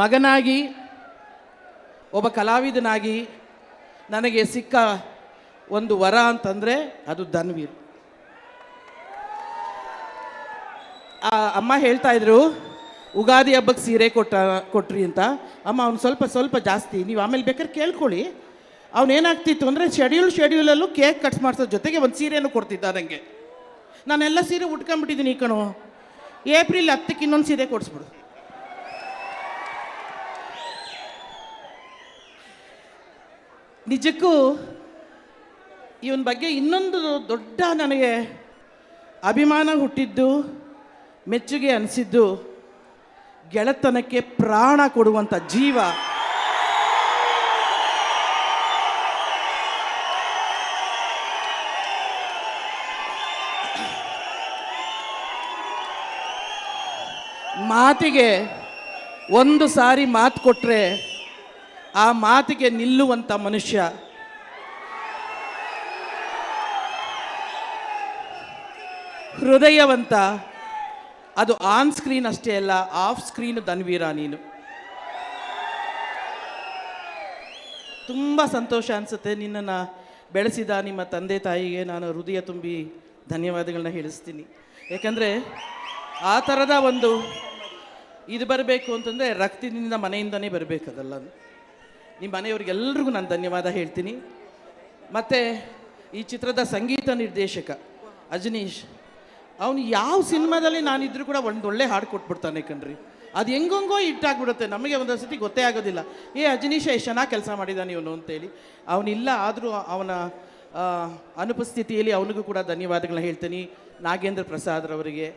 ಮಗನಾಗಿ, ಒಬ್ಬ ಕಲಾವಿದನಾಗಿ ನನಗೆ ಸಿಕ್ಕ ಒಂದು ವರ ಅಂತಂದರೆ ಅದು ಧನ್ವೀರ್. ಆ ಅಮ್ಮ ಹೇಳ್ತಾ ಇದ್ರು, ಉಗಾದಿ ಹಬ್ಬಕ್ಕೆ ಸೀರೆ ಕೊಟ್ಟ, ಕೊಟ್ರಿ ಅಂತ. ಅಮ್ಮ, ಅವ್ನು ಸ್ವಲ್ಪ ಸ್ವಲ್ಪ ಜಾಸ್ತಿ, ನೀವು ಆಮೇಲೆ ಬೇಕಾದ್ರೆ ಕೇಳ್ಕೊಳ್ಳಿ. ಅವನೇನಾಗ್ತಿತ್ತು ಅಂದರೆ ಶೆಡ್ಯೂಲ್ ಶೆಡ್ಯೂಲಲ್ಲೂ ಕೇಕ್ ಕಟ್ ಮಾಡಿಸೋ ಜೊತೆಗೆ ಒಂದು ಸೀರೆನೂ ಕೊಡ್ತಿದ್ದ ನನಗೆ ನಾನೆಲ್ಲ ಸೀರೆ ಉಟ್ಕೊಂಡ್ಬಿಟ್ಟಿದ್ದೀನಿ ಕಣೋ. ಏಪ್ರಿಲ್ ಹತ್ತಕ್ಕೆ ಇನ್ನೊಂದು ಸೀರೆ ಕೊಡಿಸ್ಬಿಡು. ನಿಜಕ್ಕೂ ಇವನ ಬಗ್ಗೆ ಇನ್ನೊಂದು ದೊಡ್ಡ ನನಗೆ ಅಭಿಮಾನ ಹುಟ್ಟಿದ್ದು, ಮೆಚ್ಚುಗೆ ಅನಿಸಿದ್ದು, ಗೆಳೆತನಕ್ಕೆ ಪ್ರಾಣ ಕೊಡುವಂಥ ಜೀವ. ಮಾತಿಗೆ ಒಂದು ಸಾರಿ ಮಾತು ಕೊಟ್ಟರೆ ಆ ಮಾತಿಗೆ ನಿಲ್ಲುವಂಥ ಮನುಷ್ಯ. ಹೃದಯವಂತ. ಅದು ಆನ್ ಸ್ಕ್ರೀನ್ ಅಷ್ಟೇ ಅಲ್ಲ, ಆಫ್ ಸ್ಕ್ರೀನ್ ಧನ್ವೀರ ನೀನು. ತುಂಬ ಸಂತೋಷ ಅನಿಸುತ್ತೆ ನಿನ್ನನ್ನು ಬೆಳೆಸಿದ ನಿಮ್ಮ ತಂದೆ ತಾಯಿಗೆ ನಾನು ಹೃದಯ ತುಂಬಿ ಧನ್ಯವಾದಗಳನ್ನ ಹೇಳಿಸ್ತೀನಿ. ಯಾಕಂದರೆ ಆ ಥರದ ಒಂದು ಇದು ಬರಬೇಕು ಅಂತಂದರೆ ರಕ್ತದಿಂದ ಮನೆಯಿಂದನೇ ಬರಬೇಕದಲ್ಲ ನಿಮ್ಮ ಮನೆಯವರಿಗೆಲ್ಲರಿಗೂ ನಾನು ಧನ್ಯವಾದ ಹೇಳ್ತೀನಿ. ಮತ್ತು ಈ ಚಿತ್ರದ ಸಂಗೀತ ನಿರ್ದೇಶಕ ಅಜನೀಶ್, ಅವನು ಯಾವ ಸಿನಿಮಾದಲ್ಲಿ ನಾನಿದ್ರು ಕೂಡ ಒಂದು ಒಳ್ಳೆ ಹಾಡು ಕೊಟ್ಬಿಡ್ತಾನೆ ಕಣ್ರಿ. ಅದು ಹೆಂಗೋ ಇಟ್ಟಾಗ್ಬಿಡುತ್ತೆ ನಮಗೆ ಒಂದೊಂದು ಸತಿ ಗೊತ್ತೇ ಆಗೋದಿಲ್ಲ. ಏ ಅಜನೀಶ, ಎಷ್ಟು ಚೆನ್ನಾಗಿ ಕೆಲಸ ಮಾಡಿದ್ದಾನೆ ಇವನು ಅಂತೇಳಿ. ಅವನಿಲ್ಲ, ಆದರೂ ಅವನ ಅನುಪಸ್ಥಿತಿಯಲ್ಲಿ ಅವನಿಗೂ ಕೂಡ ಧನ್ಯವಾದಗಳನ್ನ ಹೇಳ್ತೀನಿ, ನಾಗೇಂದ್ರ ಪ್ರಸಾದ್ರವರಿಗೆ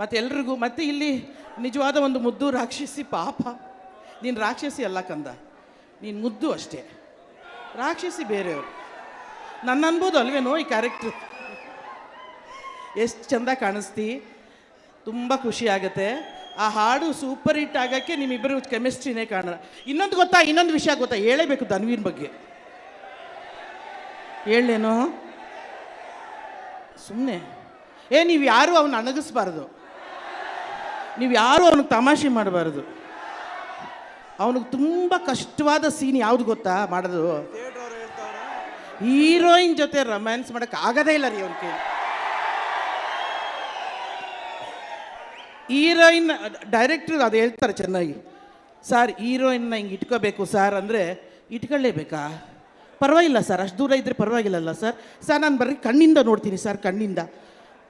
ಮತ್ತು ಎಲ್ರಿಗೂ, ಮತ್ತು ಇಲ್ಲಿ ನಿಜವಾದ ಒಂದು ಮುದ್ದು ರಾಕ್ಷಸಿ ಪಾಪ. ನೀನು ರಾಕ್ಷಸಿ ಅಲ್ಲ ಕಂದ. ನೀನು ಮುದ್ದು ಅಷ್ಟೇ. ರಾಕ್ಷಸಿ ಬೇರೆಯವರು. ನನ್ನ ಅನ್ಬೋದು ಅಲ್ವೇನೋ ಈ ಕ್ಯಾರೆಕ್ಟ್ರು ಎಷ್ಟು ಚಂದ ಕಾಣಿಸ್ತಿ. ತುಂಬ ಖುಷಿ ಆಗುತ್ತೆ. ಆ ಹಾಡು ಸೂಪರ್ ಹಿಟ್ ಆಗೋಕ್ಕೆ ನಿಮ್ಮಿಬ್ಬರು ಕೆಮಿಸ್ಟ್ರಿನೇ ಕಾಣ ಇನ್ನೊಂದು ಗೊತ್ತಾ? ಇನ್ನೊಂದು ವಿಷಯ ಗೊತ್ತಾ? ಹೇಳಬೇಕು ಧನ್ವೀರ್ ಬಗ್ಗೆ. ಹೇಳೇನು ಸುಮ್ಮನೆ ಏ, ನೀವು ಯಾರು ಅವನ್ನ ಅಣಗಿಸ್ಬಾರ್ದು. ನೀವು ಯಾರು ಅವನಿಗೆ ತಮಾಷೆ ಮಾಡಬಾರ್ದು. ಅವನಿಗೆ ತುಂಬ ಕಷ್ಟವಾದ ಸೀನ್ ಯಾವ್ದು ಗೊತ್ತಾ? ಮಾಡೋದು. ಹೀರೋಯಿನ್ ಜೊತೆ ರೊಮ್ಯಾನ್ಸ್ ಮಾಡಕ್ ಆಗದೇ ಇಲ್ಲ ರೀ ಅವನಿಗೆ ಹೀರೋಯಿನ್ ಡೈರೆಕ್ಟರ್ ಅದು ಹೇಳ್ತಾರೆ ಚೆನ್ನಾಗಿ. ಸರ್ ಹೀರೋಯಿನ್ನ ಹಿಂಗೆ ಇಟ್ಕೋಬೇಕು ಸರ್ ಅಂದರೆ ಇಟ್ಕೊಳ್ಳೇಬೇಕಾ? ಪರವಾಗಿಲ್ಲ ಸರ್ ಅಷ್ಟು ದೂರ ಇದ್ದರೆ ಪರವಾಗಿಲ್ಲಲ್ಲ ಸರ್. ಸರ್ ನಾನು ಬರ್ರಿ ಕಣ್ಣಿಂದ ನೋಡ್ತೀನಿ ಸರ್ ಕಣ್ಣಿಂದ.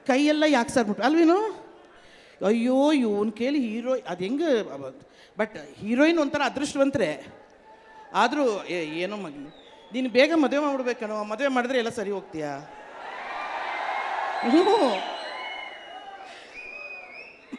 ಕೈಯೆಲ್ಲ ಯಾಕೆ ಸರ್ ಮುಟ್ಟು ಅಲ್ವೇನು? ಅಯ್ಯೋ, ಇವನ್ ಕೇಳಿ ಹೀರೋ ಅದು ಹೆಂಗೆ ಬಟ್ ಹೀರೋಯಿನ್ ಒಂಥರ ಅದೃಷ್ಟವಂತರೇ. ಆದರೂ ಏನೋ ಮಗನಿ ನೀನು ಬೇಗ ಮದುವೆ ಮಾಡ್ಬಿಡ್ಬೇಕೇನೋ, ಮದುವೆ ಮಾಡಿದ್ರೆ ಎಲ್ಲ ಸರಿ ಹೋಗ್ತೀಯಾ? ಹ್ಞೂ